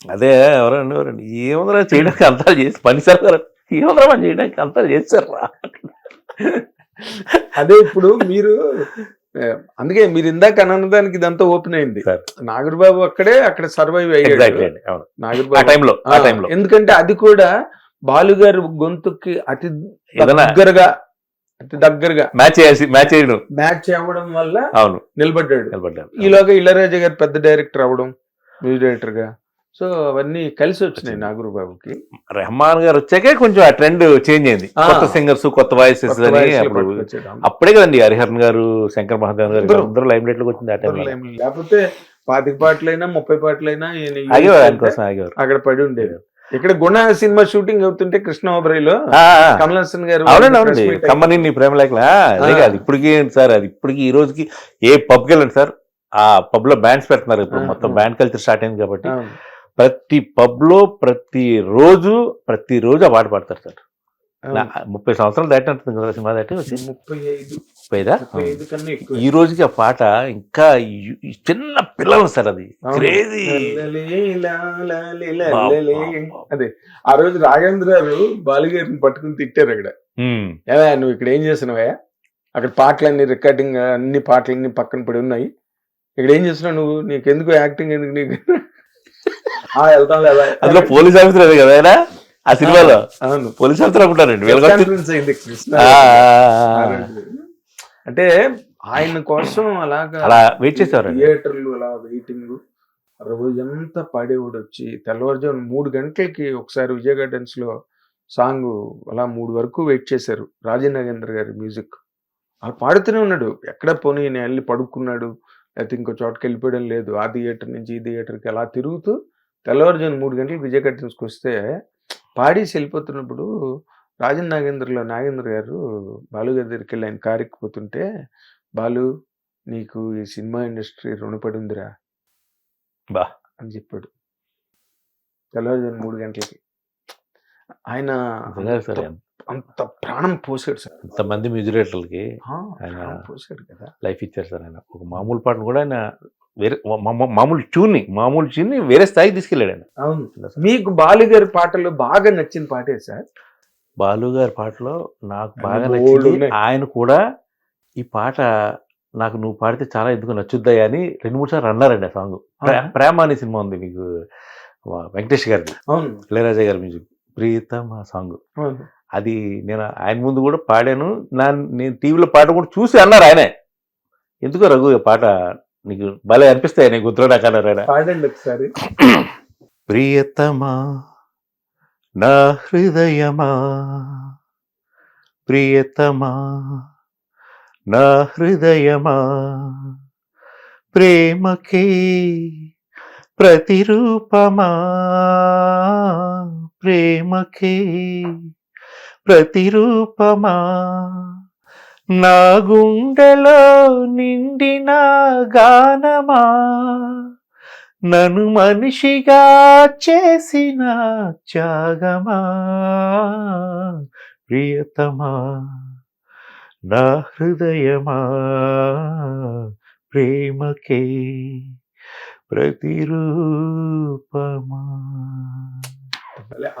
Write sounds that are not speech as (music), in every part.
అదే ఎవరో అనేవారండి ఏముందరా చేయడానికి అంతా చేసి పని సార్ ఏముందరా మనం చేయడానికి అంతా రా అదే ఇప్పుడు మీరు అందుకే మీరు ఇందాక అన్నదానికి ఇదంతా ఓపెన్ అయింది. నాగర్బాబు అక్కడే అక్కడ సర్వైవ్ అయ్యాడు. నాగర్బాబు. ఎందుకంటే అది కూడా బాలుగారి గొంతుకి అతి దగ్గరగా అతి దగ్గరగా మ్యాచ్ మ్యాచ్ చేయడం మ్యాచ్ అవ్వడం వల్ల అవును. నిలబడ్డాడు. నిలబడ్డాను ఈలోగా ఇళరాజా గారు పెద్ద డైరెక్టర్ అవడం మ్యూజిక్ డైరెక్టర్గా. సో అవన్నీ కలిసి వచ్చినాయి నాగూరు బాబుకి రెహమాన్ గారు వచ్చాకే కొంచెం ఆ ట్రెండ్ చేంజ్ అయింది. కొత్త సింగర్స్ కొత్త వాయిసెస్ అని అప్పుడు కదండి హరిహరన్ గారు శంకర్ మహాదేవన్ గారు అందరూ. అందరూ లైమ్ లైట్లోకి వచ్చింది ఆ ఏం లేకపోతే పాతిక పాటలైనా ముప్పై పాటలైనా అక్కడ పడి ఉండేది. ఇక్కడ గుణ సినిమా షూటింగ్ అవుతుంటే కృష్ణాబరిలో ఆ, ఆ. కమల్ హాసన్ గారు అవునండి అవునండి. కమ్మని నీ ప్రేమ లేకలా? అదే. కాదు. ఇప్పటికి ఏంటి సార్ అది ఇప్పటికి ఈ రోజుకి ఏ పబ్కి వెళ్ళండి సార్? ఆ పబ్లో బ్యాండ్స్ పెడుతున్నారు ఇప్పుడు. మొత్తం. బ్యాండ్ కల్చర్ స్టార్ట్ అయింది కాబట్టి. ప్రతి పబ్లో ప్రతి రోజు ప్రతి రోజు ఆ పాట పాడతారు సార్. ముప్పై సంవత్సరాలు దాటినట్టుంది కదా సినిమా దాటి వచ్చి ముప్పై ఐదు. ముప్పైదా? ఈ రోజుకి ఆ పాట ఇంకా చిన్న పిల్లలు సార్ అది. క్రేజీ. అదే ఆ రోజు రాఘవేంద్ర గారు బాలుగారిని పట్టుకుని తిట్టారు అక్కడ. ఏవా నువ్వు ఇక్కడ ఏం చేస్తున్నావా? అక్కడ పాటలన్నీ రికార్డింగ్ అన్ని పాటలన్నీ పక్కన పడి ఉన్నాయి. ఇక్కడ ఏం చేస్తున్నావు నువ్వు? నీకు ఎందుకు యాక్టింగ్? ఎందుకు నీకు? వెళ్తాం లేదా? అందులో పోలీస్ ఆఫీసర్ అదే కదా ఆయన? ఆ సినిమాలో? అవును. పోలీస్ ఆఫీసర్ రోజు. అంటే ఆయన కోసం అలాగా అలా వెయిట్ చేసేవారండి థియేటర్లు అలా వెయిటింగ్ రోజంతా పాడేవాడు వచ్చి తెల్లవారుజామున మూడు గంటలకి ఒకసారి విజయ గార్డెన్స్లో సాంగ్ అలా మూడు వరకు వెయిట్ చేశారు. రాజనాగేంద్ర గారి మ్యూజిక్ అలా పాడుతూనే ఉన్నాడు. ఎక్కడ పోనీ నేను వెళ్ళి పడుకున్నాడు లేకపోతే ఇంకో చోటకి వెళ్ళిపోయడం లేదు. ఆ థియేటర్ నుంచి ఈ థియేటర్కి అలా తిరుగుతూ తెల్లవారుజామున మూడు గంటలకు విజయ గార్డెన్స్కి వస్తే పాడేసి వెళ్ళిపోతున్నప్పుడు రాజన్ నాగేంద్రలో నాగేంద్ర గారు బాలు గారి దగ్గరికి వెళ్ళి ఆయన కారు ఎక్కిపోతుంటే బాలు నీకు ఈ సినిమా ఇండస్ట్రీ రుణపడి ఉందిరా బా. అని చెప్పాడు. తెల్లవారుజామున మూడు గంటలకి. ఆయన అంత- ప్రాణం పోసాడు సార్. ఇంతమంది ఆ, ఆయన పోసాడు కదా. లైఫ్ ఇచ్చారు సార్ ఆయన. ఒక మామూలు పాటను కూడా ఆయన వేరే మామూలు ట్యూన్ని మామూలు ట్యూన్ని వేరే స్థాయికి తీసుకెళ్ళాడు ఆయన. అవును. మీకు బాలు గారి పాటలు బాగా నచ్చిన పాటే సార్? బాలు గారి పాటలో నాకు బాగా నచ్చింది. ఆయన కూడా ఈ పాట నాకు నువ్వు పాడితే చాలా ఎందుకు నచ్చుద్దాయి అని రెండు మూడు సార్లు అన్నారండి ఆ సాంగ్? ప్రేమ అనే సినిమా ఉంది మీకు వెంకటేష్ గారిది. ఇళయరాజా గారి మ్యూజిక్. ప్రీతం ఆ సాంగ్ అది నేను ఆయన ముందు కూడా పాడాను. నా నేను టీవీలో పాట కూడా చూసి అన్నారు ఆయనే. ఎందుకో రఘు పాట నీకు భలే అనిపిస్తాయి నీకు అన్నారు ఆయన పాడండి ఒకసారి. ప్రియతమా నా హృదయమా ప్రియతమా నా హృదయమా ప్రేమకే ప్రతిరూపమా ప్రేమకే ప్రతిరూపమా? నా గుండెలో నిండిన గానమా? నన్ను మనిషిగా చేసిన త్యాగమా? ప్రియతమా నా హృదయమా? ప్రేమకే ప్రతిరూపమా?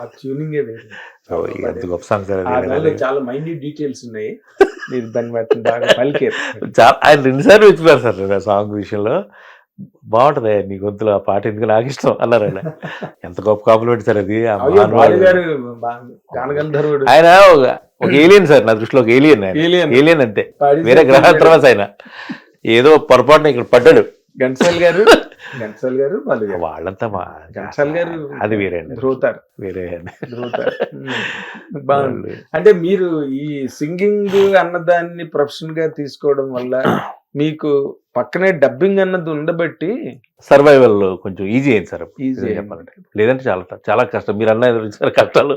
ఆ ట్యూనింగ్ ఎంత గొప్ప సాంగ్ చాలా మైన్యూట్ డీటెయిల్స్ ఉన్నాయి. మీరు దాన్ని బట్టి బాగా పలికారు. చాలా ఆయన రెండుసార్లు వచ్చినారు సార్ ఆ సాంగ్ విషయంలో. బాగుంటది నీ గొంతులో ఆ పాట ఎందుకు నాకు ఇష్టం? అన్నారు ఆయన. ఎంత గొప్ప కాంప్లిమెంట్ సార్ అది ఆయన ఒక- ఏలియన్ సార్ నా దృష్టిలో ఒక ఏలియన్. ఏలియన్ అంతే. వేరే గ్రహాల తర్వాత ఆయన. ఏదో పొరపాటున ఇక్కడ పడ్డాడు. ఘంటసాల్ గారు (laughs) ఘంటసాల్ గారు గారు. వాళ్ళంతా మా ఘంటసాల్ గారు అది వేరే ధ్రువుతారు వేరే ధ్రువుతారు. బాగుంది. అంటే మీరు ఈ సింగింగ్ అన్నదాన్ని ప్రొఫెషన్గా తీసుకోవడం వల్ల మీకు పక్కనే డబ్బింగ్ అన్నది ఉండబట్టి సర్వైవల్ కొంచెం ఈజీ అయింది సార్. ఈజీ చెప్పాలంటే. లేదంటే చాలా చాలా కష్టం. మీరు అన్న కష్టాలు.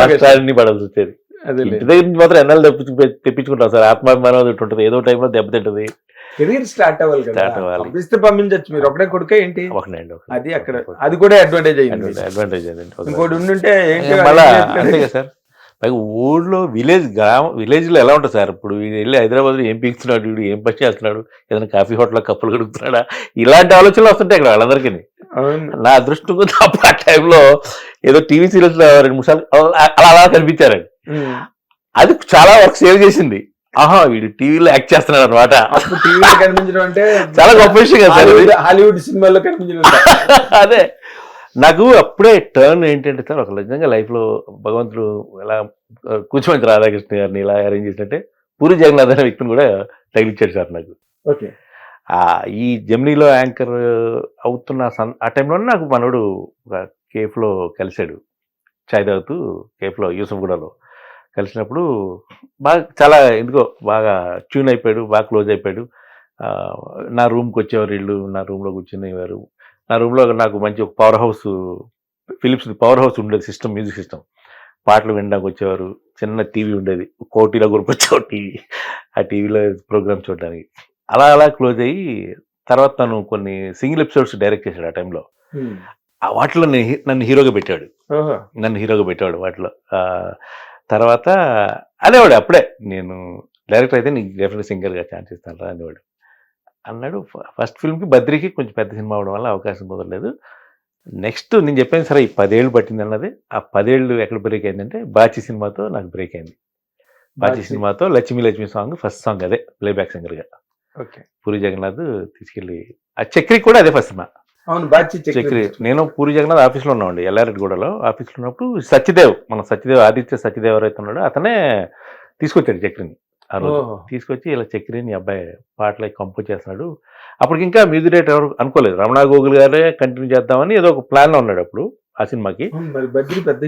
కష్టాలన్నీ పడాల్సి వచ్చేది. అదే ఇంటి దగ్గర నుంచి మాత్రం ఎన్నాళ్ళు తెప్పించు తెప్పించుకుంటాం సార్. ఆత్మాభిమానం అది ఉంటుంది ఏదో టైంలో దెబ్బతింటది కెరీర్ స్టార్ట్ అవ్వాలి కదా. Start అవ్వాలి. పంపిస్తే పంపించచ్చు. మీరు ఒకటే కొడుకే ఏంటి? ఒకనే అండి ఒకనే. అది అక్కడ అది కూడా అడ్వాంటేజ్ అయింది. అడ్వాంటేజ్ ఒకసారి. ఇంకోటి ఉండుంటే ఏంటి? మళ్ళా అంతే కదా సార్. పైగా ఊళ్ళో విలేజ్ గ్రామం విలేజ్లో ఎలా ఉంటుంది సార్? ఇప్పుడు వెళ్ళి హైదరాబాద్లో ఏం పీకుతున్నాడు వీడు ఏం పని చేస్తున్నాడు? ఏదైనా కాఫీ హోటల్ కప్పులు కడుగుతున్నాడా? ఇలాంటి ఆలోచనలు వస్తుంటాయి అక్కడ వాళ్ళందరికీ నా అదృష్టం అప్పుడు ఆ టైంలో ఏదో టీవీ సీరియల్స్లో రెండు మూడు సార్లు అలా అలా కనిపించారండి. అది చాలా వర్క్ సేవ్ చేసింది. ఆహా వీడు టీవీలో యాక్ట్ చేస్తున్నాడు అనమాట టీవీలో కనిపించడం అంటే చాలా గొప్ప విషయం కదా. హాలీవుడ్ సినిమాల్లో కనిపించడం (laughs) అదే. నాకు అప్పుడే టర్న్ ఏంటంటే సార్ ఒక నిజంగా లైఫ్లో భగవంతుడు ఎలా ఆ, కూర్చోమంచి రాధాకృష్ణ గారిని ఇలా అరేంజ్ చేసినట్టే పూరి జగన్నాథ్ అనే వ్యక్తిని కూడా తగిలిచ్చాడు సార్ నాకు. ఓకే. ఆ ఈ జెమినీలో యాంకర్ అవుతున్న సన్ ఆ టైంలో నాకు మనోడు ఒక కేఫ్లో కలిశాడు. చాయ్ తాగుతూ కేఫ్లో యూసఫ్గూడలో కలిసినప్పుడు బాగా చాలా ఎందుకో బాగా ట్యూన్ అయిపోయాడు బాగా క్లోజ్ అయిపోయాడు. నా రూమ్కి వచ్చేవారు వీళ్ళు నా రూమ్లో కూర్చునేవారు. నా రూమ్లో నాకు మంచి ఒక power house Philips power house ఉండేది సిస్టమ్ మ్యూజిక్ సిస్టమ్ పాటలు వినడానికి వచ్చేవారు చిన్న టీవీ ఉండేది. కోటిలో కొనుక్కొచ్చేవారు టీవీ. ఆ టీవీలో ప్రోగ్రామ్ చూడడానికి. అలా అలా క్లోజ్ అయ్యి తర్వాత తను కొన్ని సింగిల్ ఎపిసోడ్స్ డైరెక్ట్ చేశాడు ఆ టైంలో వాటిలో నేను నన్ను హీరోగా పెట్టాడు. నన్ను హీరోగా పెట్టాడు వాటిలో. తర్వాత అనేవాడు అప్పుడే నేను డైరెక్టర్ అయితే నీకు డెఫినెట్ సింగర్గా ఛాన్స్ ఇస్తాను రా అనేవాడు. అన్నాడు ఫస్ట్ ఫిల్మ్కి బద్రికి కొంచెం పెద్ద సినిమా అవడం వల్ల అవకాశం కుదరలేదు. నెక్స్ట్ నేను చెప్పాను సరే ఈ పదేళ్ళు పట్టింది అన్నది. ఆ పదేళ్ళు ఎక్కడ బ్రేక్ అయిందంటే బాచి సినిమాతో నాకు బ్రేక్ అయింది. బాచి బాచి. సినిమాతో Lakshmi Lakshmi song first song అదే ప్లేబ్యాక్ సింగర్గా. ఓకే. పూరి జగన్నాథ్ తీసుకెళ్ళి ఆ చక్రి కూడా అదే ఫస్ట్ సినిమా. అవును బాచి చక్రి నేను పూరి జగన్నాథ్ ఆఫీస్లో ఉన్నామండి ఎల్లారెడ్డిగూడలో ఆఫీస్లో ఉన్నప్పుడు సత్యదేవ్ మన సత్యదేవ్ ఆదిత్య సత్యదేవ్ ఎవరైతే ఉన్నాడో అతనే తీసుకొచ్చాడు చక్రిని ఆ రోజు. తీసుకొచ్చి ఇలా చక్రిని అబ్బాయి పాటలు కంపోజ్ చేస్తున్నాడు. అప్పటికి ఇంకా మ్యూజిక్ డైరెక్టర్ ఎవరు అనుకోలేదు. రమణ గోగుల్ గారే కంటిన్యూ చేద్దామని ఏదో ఒక ప్లాన్లో ఉన్నాడు అప్పుడు ఆ సినిమాకి.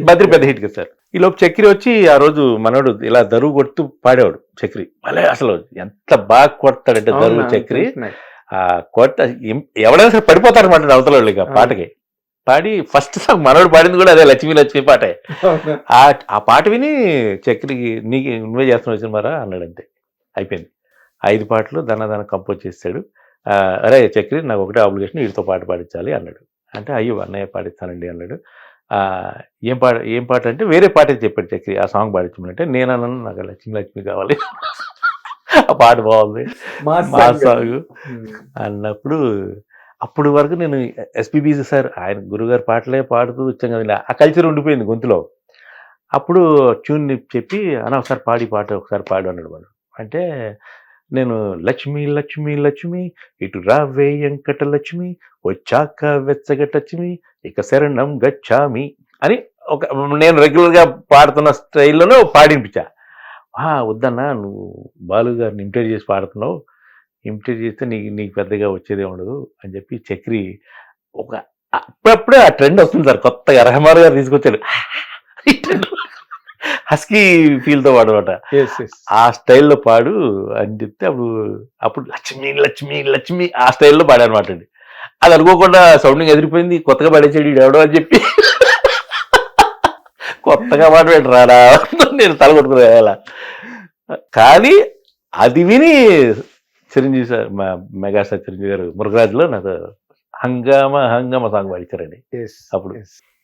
బద్రి పెద్ద హిట్. కదా సార్. ఈ లోపు చక్రి వచ్చి ఆ రోజు మనోడు ఇలా దరువు కొడుతూ పాడేవాడు చక్రి. మళ్ళీ అసలు ఎంత బాగా కొడతాడంటే? దరువు చక్రి. ఆ కొట్ట ఎం- ఎవడైనా సరే పడిపోతారు అనమాట అవతల వాళ్ళు ఇక పాటకి. పాడి ఫస్ట్ సాంగ్ మనోడు పాడింది కూడా అదే లక్ష్మీ లక్ష్మి పాటే? ఆ ఆ పాట విని చక్రికి నీకు నువ్వే చేస్తున్నావు సినిమారా? అన్నాడు అంతే అయిపోయింది. ఐదు పాటలు దన దన కంపోజ్ చేస్తాడు. ఆ, అరే చక్రి నాకు ఒకటే ఆబ్లిగేషన్ వీటితో పాట పాడించాలి అన్నాడు. అంటే అయ్యో అన్నయ్య పాడిస్తానండి అన్నాడు. ఆ, ఏం పాట ఏం పాట అంటే వేరే పాట చెప్పాడు చక్రి. ఆ సాంగ్ పాడించమంటే నేను అన్నాను నాకు లక్ష్మి లక్ష్మి కావాలి. ఆ పాట బాగుంది. మా సాంగ్. అన్నప్పుడు అప్పుడు వరకు నేను ఎస్పీబీసీ సార్ ఆయన గురుగారు పాటలే పాడుతూ వచ్చాం కదా ఆ కల్చర్ ఉండిపోయింది గొంతులో. అప్పుడు ట్యూన్ చెప్పి అన్న ఒకసారి పాడి పాట ఒకసారి పాడు అన్నాడు వాడు. అంటే నేను లక్ష్మి లక్ష్మి లక్ష్మి ఇటు రావే వెంకట లక్ష్మి వచ్చాక వెచ్చగటచ్మి ఇక శరణం గచ్చామి అని ఒక నేను రెగ్యులర్గా పాడుతున్న స్టైల్లోనే పాడిపించా "ఆ, వద్దన్నా నువ్వు బాలు గారిని ఇమిటేట్ చేసి పాడుతున్నావు. ఇమిటేట్ చేస్తే నీకు నీకు పెద్దగా వచ్చేదే ఉండదు అని చెప్పి చక్రి ఒక అప్పుడప్పుడే ఆ ట్రెండ్ వస్తుంది సార్. కొత్తగా రెహమాన్ గారు తీసుకొచ్చాడు హస్కీ ఫీల్తో పాడమాట. ఆ స్టైల్లో పాడు అని చెప్తే అప్పుడు అప్పుడు లక్ష్మి లక్ష్మి లక్ష్మి ఆ స్టైల్లో పాడానమాట అండి. అది అనుకోకుండా సౌండింగ్ ఎదిరిపోయింది. కొత్తగా పాడేసాడు ఎవడో అని చెప్పి కొత్తగా పాడబెట్టు రారా నేను తల కొట్టుకునేలా కానీ అది విని చిరంజీవి సార్ మా మెగాస్టార్ చిరంజీవి గారు మురుగరాజులో నాకు హంగామా హంగామా సాంగ్ పాడించారండి అప్పుడు.